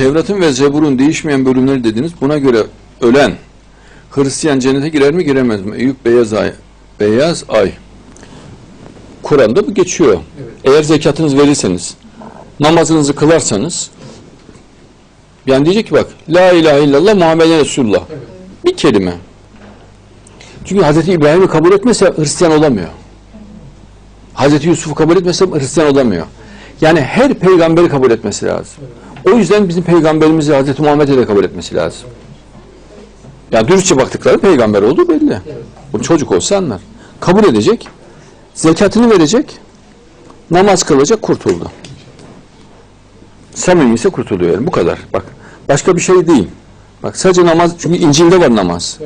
Tevrat'ın ve Zebur'un değişmeyen bölümleri dediniz. Buna göre ölen Hristiyan cennete girer mi giremez mi? Eyüp Beyaz Ay. Beyaz Ay. Kur'an'da bu geçiyor. Evet. Eğer zekatınızı verirseniz, namazınızı kılarsanız, yani diyecek ki bak, La ilahe illallah Muhammeden Resulullah. Evet. Bir kelime. Çünkü Hazreti İbrahim'i kabul etmese Hristiyan olamıyor. Hazreti Yusuf'u kabul etmese Hristiyan olamıyor. Yani her peygamberi kabul etmesi lazım. O yüzden bizim peygamberimizi Hazreti Muhammed'e de kabul etmesi lazım. Yani dürüstçe baktıkları peygamber olduğu belli. Bu çocuk olsa anlar. Kabul edecek, zekatını verecek, namaz kılacak, kurtuldu. Samimi kurtuluyor yani bu kadar. Bak başka bir şey değil. Bak sadece namaz, çünkü İncil'de var namaz.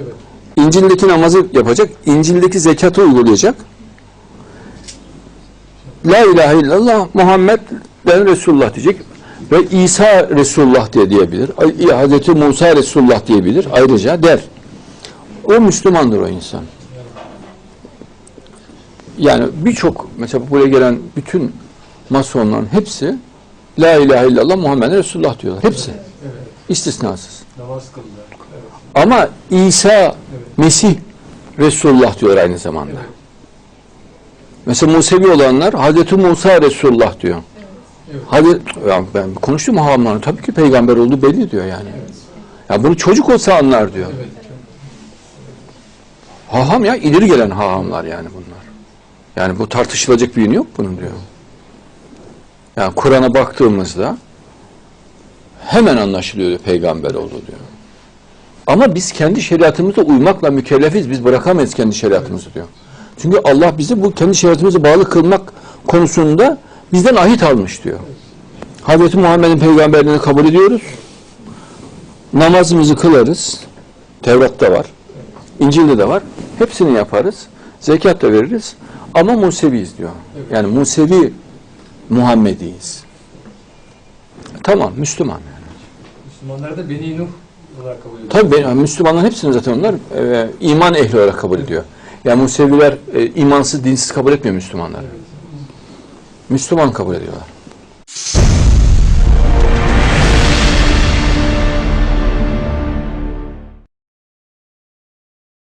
İncil'deki namazı yapacak, İncil'deki zekatı uygulayacak. La ilahe illallah Muhammed ben Resulullah diyecek ve İsa Resulullah diye diyebilir. Hazreti Musa Resulullah diyebilir ayrıca der. O Müslümandır o insan. Yani birçok mesela buraya gelen bütün masonların hepsi La ilahe illallah Muhammed Resulullah diyorlar. Hepsi. Evet. istisnasız. Namaz kıldılar. Evet. Ama İsa Evet. Mesih Resulullah diyor aynı zamanda. Evet. Mesela Musevi olanlar Hazreti Musa Resulullah diyor. Evet. Hadi ya ben konuştum hahamlarla tabii ki peygamber olduğu belli diyor yani. Ya bunu çocuk olsa anlar diyor. Evet. Haham ya ileri gelen hahamlar yani bunlar. Yani bu tartışılacak bir yönü yok bunun diyor. Yani Kur'an'a baktığımızda hemen anlaşılıyor diyor, peygamber oldu diyor. Ama biz kendi şeriatımıza uymakla mükellefiz. Biz bırakamayız kendi şeriatımızı diyor. Çünkü Allah bizi bu kendi şeriatımıza bağlı kılmak konusunda bizden ahit almış diyor. Hazreti Muhammed'in peygamberliğini kabul ediyoruz. Namazımızı kılarız. Tevrat'ta var. İncil'de de var. Hepsini yaparız. Zekat da veririz. Ama Museviyiz diyor. Yani Musevi Muhammediyiz. Tamam Müslüman yani. Müslümanlar da Beni Nuh olarak kabul ediyor. Tabii ben, Müslümanların hepsini zaten onlar e, iman ehli olarak kabul ediyor. Yani Museviler e, imansız, dinsiz kabul etmiyor Müslümanları. Müslüman kabul ediyorlar.